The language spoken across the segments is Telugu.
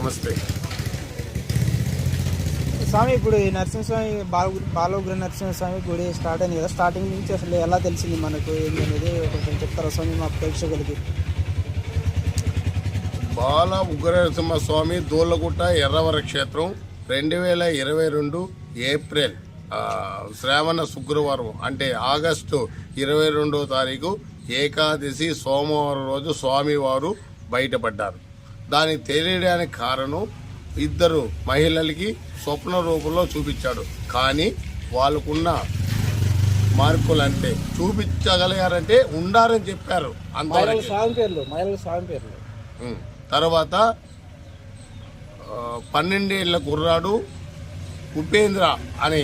నమస్తే. స్వామి ఇప్పుడు ఈ నరసింహస్వామి బాల బాలోగ్ర నరసింహస్వామి గుడి స్టార్ట్ అయింది కదా. స్టార్టింగ్ నుంచి అసలు ఎలా తెలిసింది మనకు? ఏంటి అనేది కొంచెం చెప్తారా స్వామి? మా ప్రేక్షకులకి బాల ఉగ్రనరసింహ స్వామి దూళ్ళగుట్ట ఎర్రవర క్షేత్రం రెండు వేల ఇరవై రెండు ఏప్రిల్ శ్రావణ శుక్రవారం అంటే ఆగస్టు ఇరవై రెండో తారీఖు ఏకాదశి సోమవారం రోజు స్వామివారు బయటపడ్డారు. దానికి తెలియడానికి కారణం ఇద్దరు మహిళలకి స్వప్న రూపంలో చూపించాడు. కానీ వాళ్ళకున్న మార్కులు అంటే చూపించగలిగారంటే ఉండారని చెప్పారు. తర్వాత పన్నెండేళ్ళ కుర్రాడు ఉపేంద్ర అని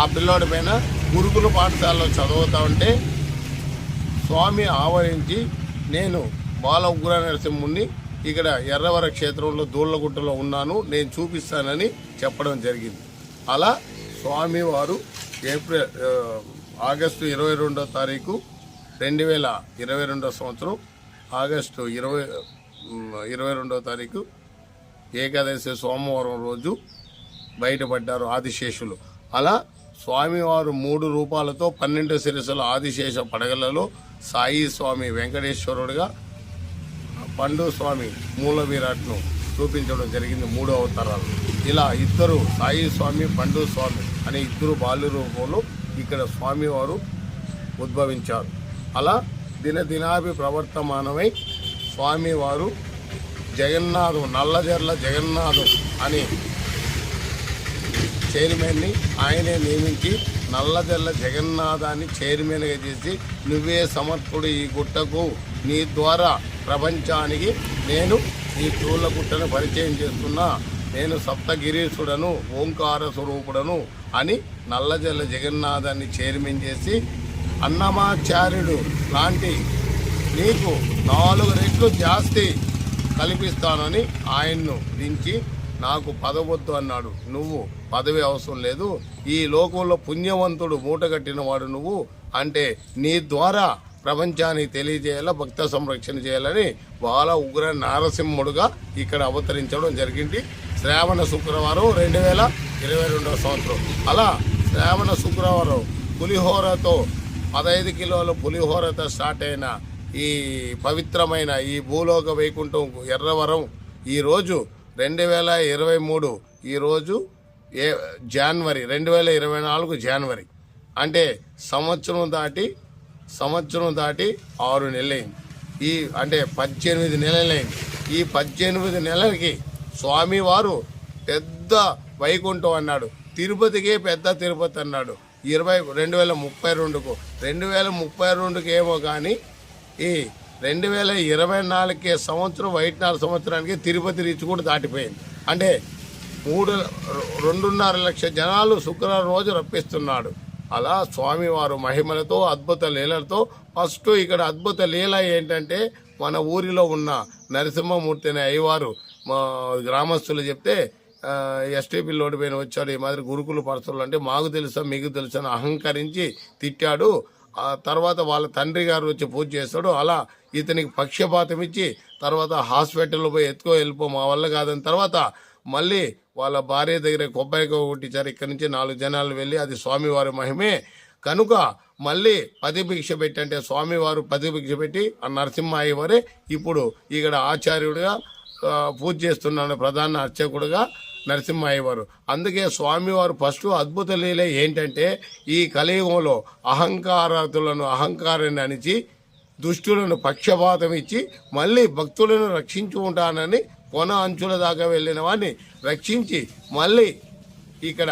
ఆ పిల్లోడి పైన గురుకుల పాఠశాలలో చదువుతా ఉంటే స్వామి ఆవరించి నేను బాల ఉగ్ర నరసింహుణ్ణి ఇక్కడ ఎర్రవర క్షేత్రంలో దూళ్ళగుట్టలో ఉన్నాను. నేను చూపిస్తానని చెప్పడం జరిగింది. అలా స్వామివారు ఏప్రిల్ ఆగస్టు ఇరవై రెండో తారీఖు రెండు వేల ఇరవై రెండో సంవత్సరం ఆగస్టు ఇరవై ఇరవై రెండో తారీఖు ఏకాదశి సోమవారం రోజు బయటపడ్డారు ఆదిశేషులు. అలా స్వామివారు మూడు రూపాలతో పన్నెండు శిరసుల ఆదిశేష పడగలలో సాయి స్వామి వెంకటేశ్వరుడుగా పండు స్వామి మూల విరాట్ను చూపించడం జరిగింది మూడో అవతారాలు. ఇలా ఇద్దరు సాయి స్వామి పండు స్వామి అనే ఇద్దరు బాల్య రూపంలో ఇక్కడ స్వామివారు ఉద్భవించారు. అలా దినదినాభి ప్రవర్తమానమై స్వామివారు జగన్నాథం నల్లజర్ల జగన్నాథం అని చైర్మన్ని ఆయనే నియమించి నల్లజల్ల జగన్నాథాన్ని చైర్మన్గా చేసి నువ్వే సమర్థుడు ఈ గుట్టకు నీ ద్వారా ప్రపంచానికి నేను ఈ తూళ్ళ గుట్టను పరిచయం చేస్తున్నా. నేను సప్తగిరీశుడను ఓంకార స్వరూపుడను అని నల్లజల్ల జగన్నాథాన్ని చైర్మన్ చేసి అన్నమాచార్యుడు లాంటి నీకు నాలుగు రెట్లు జాస్తి కల్పిస్తానని ఆయన్ను దించి నాకు పదవద్దు అన్నాడు. నువ్వు పదవి అవసరం లేదు. ఈ లోకంలో పుణ్యవంతుడు మూటగట్టిన వాడు నువ్వు. అంటే నీ ద్వారా ప్రపంచానికి తెలియజేయాలా భక్త సంరక్షణ చేయాలని బాల ఉగ్ర నారసింహుడుగా ఇక్కడ అవతరించడం జరిగింది. శ్రావణ శుక్రవారం రెండు వేల ఇరవై రెండవ సంవత్సరం. అలా శ్రావణ శుక్రవారం పులిహోరతో పదహైదు కిలోల పులిహోరతో స్టార్ట్ అయిన ఈ పవిత్రమైన ఈ భూలోక వైకుంఠం ఎర్రవరం ఈరోజు రెండు వేల ఇరవై మూడు ఈరోజు ఏ జనవరి రెండు వేల ఇరవై నాలుగు జనవరి. అంటే సంవత్సరం దాటి సంవత్సరం దాటి ఆరు నెలలైంది. ఈ అంటే పద్దెనిమిది నెలలైంది. ఈ పద్దెనిమిది నెలలకి స్వామివారు పెద్ద వైకుంఠం అన్నాడు. తిరుపతికే పెద్ద తిరుపతి అన్నాడు. ఇరవై రెండు వేల ముప్పై రెండుకు రెండు వేల ముప్పై రెండుకి ఏమో కానీ ఈ రెండు వేల ఇరవై నాలుగే సంవత్సరం వైట్నాడు సంవత్సరానికి తిరుపతి రీచ్ కూడా దాటిపోయింది. అంటే మూడు రెండున్నర లక్ష జనాలు శుక్రవారం రోజు రప్పిస్తున్నాడు. అలా స్వామివారు మహిమలతో అద్భుత లీలలతో ఫస్ట్ ఇక్కడ అద్భుత లీల ఏంటంటే మన ఊరిలో ఉన్న నరసింహమూర్తి అనే అయ్యవారు మా గ్రామస్తులు చెప్తే ఎస్టీపీ లోటు పైన వచ్చాడు ఈ మాదిరి గురుకులు పరసలు అంటే మాకు తెలుసా మీకు తెలుసా అని అహంకరించి తిట్టాడు. ఆ తర్వాత వాళ్ళ తండ్రి గారు వచ్చి పూజ చేస్తాడు. అలా ఇతనికి పక్షపాతం ఇచ్చి తర్వాత హాస్పిటల్లో పోయి ఎత్తుకో వెళ్ళిపో మా వల్ల కాదని తర్వాత మళ్ళీ వాళ్ళ భార్య దగ్గర కొబ్బరికాయ కొట్టించారు. ఇక్కడి నుంచి నాలుగు జనాలు వెళ్ళి అది స్వామివారి మహిమే. కనుక మళ్ళీ పదిభిక్ష పెట్టి అంటే స్వామివారు పదిభిక్ష పెట్టి ఆ నరసింహ అయ్యవారే ఇప్పుడు ఇక్కడ ఆచార్యుడిగా పూజ చేస్తున్నాడు ప్రధాన అర్చకుడుగా నరసింహ అందుకే స్వామివారు ఫస్ట్ అద్భుత లీల ఏంటంటే ఈ కలియుగంలో అహంకారతులను అహంకారాన్ని అణిచి దుష్టులను పక్షపాతం ఇచ్చి మళ్ళీ భక్తులను రక్షించుకుంటానని కొన అంచుల దాకా వెళ్ళిన వాడిని రక్షించి మళ్ళీ ఇక్కడ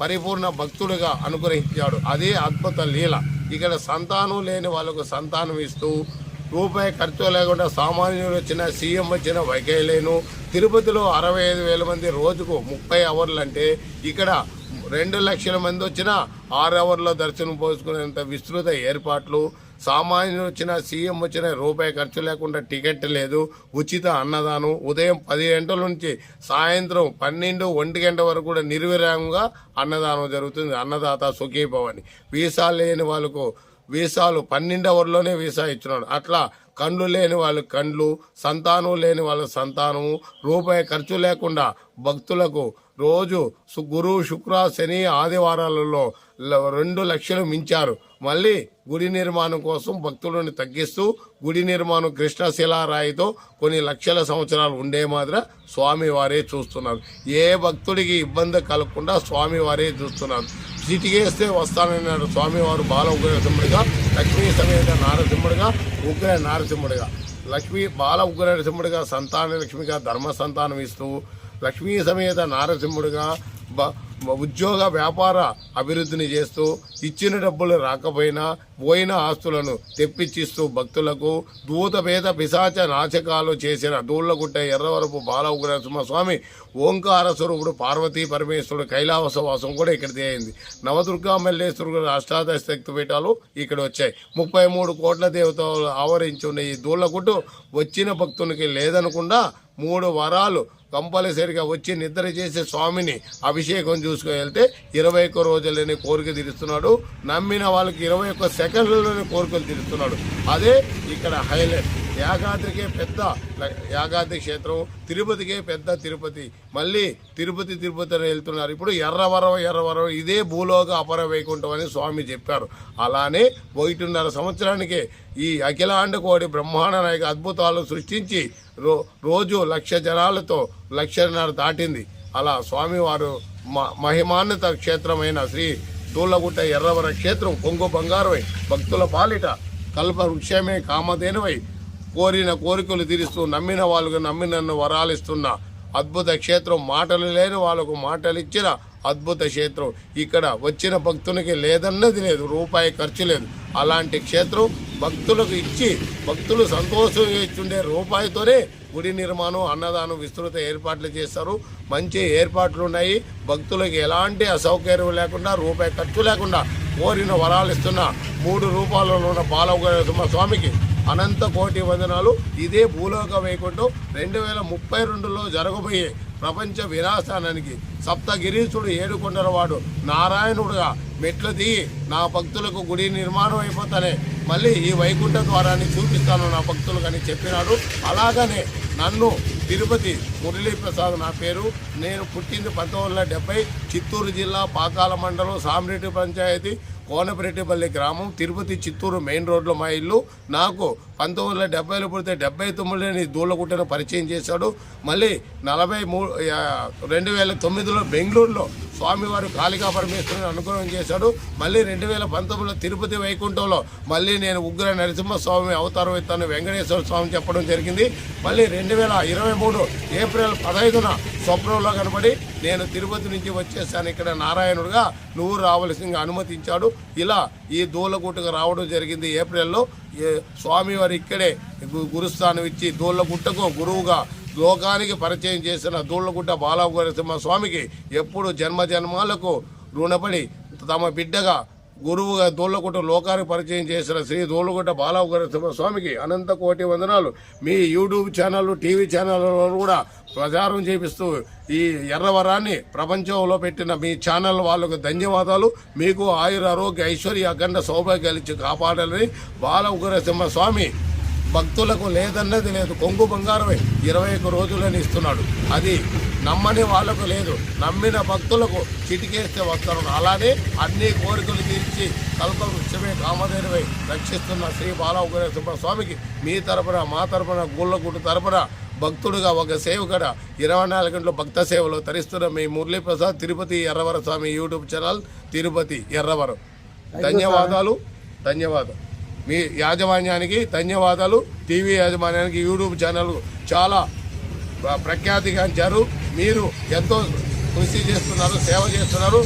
పరిపూర్ణ భక్తుడిగా అనుగ్రహించాడు. అదే అద్భుత లీల. ఇక్కడ సంతానం లేని వాళ్ళకు సంతానం ఇస్తూ రూపాయి ఖర్చు లేకుండా సామాన్యులు వచ్చిన సీఎం వచ్చిన వైకైలేను తిరుపతిలో అరవై ఐదు వేల మంది రోజుకు ముప్పై అవర్లు అంటే ఇక్కడ రెండు లక్షల మంది వచ్చినా ఆరు అవర్లో దర్శనం పోసుకునేంత విస్తృత ఏర్పాట్లు సామాన్యులు వచ్చిన సీఎం వచ్చిన రూపాయి ఖర్చు లేకుండా టికెట్ లేదు. ఉచిత అన్నదానం ఉదయం పది గంటల నుంచి సాయంత్రం పన్నెండు ఒంటి గంట వరకు కూడా నిర్విరామంగా అన్నదానం జరుగుతుంది. అన్నదాత సుఖీభవని వీసా లేని వాళ్ళకు వీసాలు పన్నెండు అవర్లోనే వీసా ఇచ్చినాడు. అట్లా కండ్లు లేని వాళ్ళ కండ్లు సంతానం లేని వాళ్ళ సంతానము రూపాయి ఖర్చు లేకుండా భక్తులకు రోజు గురు శుక్ర శని ఆదివారాలలో ల- రెండు లక్షలు మించారు. మళ్ళీ గుడి నిర్మాణం కోసం భక్తులను తగ్గిస్తూ గుడి నిర్మాణం కృష్ణశిలారాయితో కొన్ని లక్షల సంవత్సరాలు ఉండే మాదిర స్వామి వారే చూస్తున్నారు. ఏ భక్తుడికి ఇబ్బంది కలగకుండా స్వామి వారే చూస్తున్నారు. సిటికేస్తే వస్తానన్నాడు స్వామివారు బాల ఉగ్రనరసింహుడిగా లక్ష్మీ సమేత నారసింహుడిగా ఉగ్ర నారసింహుడిగా. లక్ష్మీ బాల ఉగ్ర నరసింహుడిగా సంతాన లక్ష్మిగా ధర్మ సంతానం ఇస్తూ లక్ష్మీ సమేత నారసింహుడిగా బ- ఉద్యోగ వ్యాపార అభివృద్ధిని చేస్తూ ఇచ్చిన డబ్బులు రాకపోయినా పోయిన ఆస్తులను తెప్పించిస్తూ భక్తులకు దూత భేద పిశాచ నాశకాలు చేసిన దూళ్ళగుట్ట ఎర్రవరపు బాల స్వామి ఓంకార స్వరూపుడు పార్వతీ పరమేశ్వరుడు కైలాసవాసం కూడా ఇక్కడిదే అయింది నవదుర్గా మల్లేశ్వరుడు అష్టాదశ శక్తి పీఠాలు ఇక్కడ వచ్చాయి. ముప్పై మూడు కోట్ల దేవతలు ఆవరించి ఉన్న ఈ దూళ్ళగుట్టు వచ్చిన భక్తునికి లేదనకుండా మూడు వరాలు కంపల్సరిగా వచ్చి నిద్ర చేసే స్వామిని అభిషేకం చూసుకుని వెళ్తే ఇరవై ఒక్క రోజులని కోరిక తీరుస్తున్నాడు. నమ్మిన వాళ్ళకి ఇరవై ఒక్క సెకండ్లలోనే కోరికలు తీరుస్తున్నాడు. అదే ఇక్కడ హైలైట్. యాగాద్రికే పెద్ద యాగాద్రి క్షేత్రం తిరుపతికే పెద్ద తిరుపతి. మళ్ళీ తిరుపతి తిరుపతి వెళ్తున్నారు. ఇప్పుడు ఎర్రవరం ఎర్రవరం ఇదే భూలోక అపర వైకుంఠం అని స్వామి చెప్పారు. అలానే ఒకటిన్నర సంవత్సరానికే ఈ అఖిలాండ కోడి బ్రహ్మాండ నాయక అద్భుతాలు సృష్టించి రో రోజు లక్ష జనాలతో లక్షన్నర దాటింది. అలా స్వామివారు మ మహిమాన్విత క్షేత్రమైన శ్రీ దూళ్ళగుట్ట ఎర్రవర క్షేత్రం కొంగు బంగారమై భక్తుల పాలిట కల్ప వృక్షమే కామధేనువై కోరిన కోరికలు తీరుస్తూ నమ్మిన వాళ్ళకు నమ్మినన్ను వరాలిస్తున్న అద్భుత క్షేత్రం మాటలు లేని వాళ్ళకు మాటలు ఇచ్చిన అద్భుత క్షేత్రం. ఇక్కడ వచ్చిన భక్తునికి లేదన్నది లేదు రూపాయి ఖర్చు లేదు. అలాంటి క్షేత్రం భక్తులకు ఇచ్చి భక్తులు సంతోషం ఇచ్చుండే రూపాయితోనే గుడి నిర్మాణం అన్నదానం విస్తృత ఏర్పాట్లు చేస్తారు. మంచి ఏర్పాట్లు ఉన్నాయి భక్తులకు ఎలాంటి అసౌకర్యం లేకుండా రూపాయి ఖర్చు లేకుండా కోరిన వరాలు ఇస్తున్న మూడు రూపాయలలో ఉన్న బాలవ స్వామికి అనంత కోటి వందనాలు. ఇదే భూలోక వైకుంఠం రెండు వేల ముప్పై రెండులో జరగబోయే ప్రపంచ వినాశానానికి సప్తగిరీశుడు ఏడుకొండలవాడు నారాయణుడుగా మెట్లు దిగి నా భక్తులకు గుడి నిర్మాణం అయిపోతానే. మళ్ళీ ఈ వైకుంఠ ద్వారాన్ని చూపిస్తాను నా భక్తులకు అని చెప్పినాడు. అలాగనే నన్ను తిరుపతి మురళీ ప్రసాద్ నా పేరు. నేను పుట్టింది పంతొమ్మిది వందల చిత్తూరు జిల్లా పాకాల మండలం సామిరెడ్డి పంచాయతీ. కోనపరెడ్డిపల్లి గ్రామం తిరుపతి చిత్తూరు మెయిన్ రోడ్లో మా ఇల్లు. నాకు పంతొమ్మిది వందల డెబ్బైలో పుడితే డెబ్బై తొమ్మిదిలోని దూలగుట్టను పరిచయం చేశాడు. మళ్ళీ నలభై మూడు రెండు వేల తొమ్మిదిలో బెంగళూరులో స్వామివారు కాళికా పరమేశ్వరుని అనుగ్రహం చేశాడు. మళ్ళీ రెండు వేల పంతొమ్మిదిలో తిరుపతి వైకుంఠంలో మళ్ళీ నేను ఉగ్ర నరసింహస్వామి అవతారం ఎత్తాను వెంకటేశ్వర స్వామి చెప్పడం జరిగింది. మళ్ళీ రెండు వేల ఇరవై మూడు ఏప్రిల్ పదహైదున స్వప్నంలో కనబడి నేను తిరుపతి నుంచి వచ్చేసాను. ఇక్కడ నారాయణుడుగా నువ్వు రావలసిందిగా అనుమతించాడు. ఇలా ఈ దూలగుట్టకు రావడం జరిగింది ఏప్రిల్లో. ఏ- స్వామివారు ఇక్కడే గురుస్థానం ఇచ్చి దూలగుట్టకు గురువుగా లోకానికి పరిచయం చేసిన దూళ్ళగుట్ట బాలనరసింహ స్వామికి ఎప్పుడు జన్మ జన్మాలకు రుణపడి తమ బిడ్డగా గురువుగా దూళ్ళగుట్ట లోకానికి పరిచయం చేసిన శ్రీ దూళ్ళగుట్ట బాలనరసింహ స్వామికి అనంత కోటి వందనాలు. మీ యూట్యూబ్ ఛానల్ టీవీ ఛానళ్ళలో కూడా ప్రచారం చేపిస్తూ ఈ ఎర్రవరాన్ని ప్రపంచంలో పెట్టిన మీ ఛానల్ వాళ్ళకు ధన్యవాదాలు. మీకు ఆయుర ఆరోగ్య ఐశ్వర్య అఖండ సౌభాగ్యాలు ఇచ్చి కాపాడాలని బాల ఉగ్రసింహ స్వామి భక్తులకు లేదన్నది లేదు. కొంగు బంగారమే ఇరవై ఒక్క రోజులని ఇస్తున్నాడు. అది నమ్మని వాళ్ళకు లేదు. నమ్మిన భక్తులకు చిటికేస్తే వస్తారు. అలానే అన్ని కోరికలు తీర్చి కల్ప వృక్షమే కామధేనువై రక్షిస్తున్న శ్రీ బాల ఉగ్రసింహ స్వామికి మీ తరపున మా తరపున గుళ్ళగుట్టు తరపున భక్తుడుగా ఒక సేవకుడ ఇరవై నాలుగు గంటలు భక్త సేవలో తరిస్తున్న మీ మురళీప్రసాద్ తిరుపతి ఎర్రవర స్వామి యూట్యూబ్ ఛానల్ తిరుపతి ఎర్రవరం. ధన్యవాదాలు. ధన్యవాదాలు. మీ యాజమాన్యానికి ధన్యవాదాలు. టీవీ యాజమాన్యానికి యూట్యూబ్ ఛానల్ చాలా ప్రఖ్యాతిగాంచారు. మీరు ఎంతో కృషి చేస్తున్నారు సేవ చేస్తున్నారు.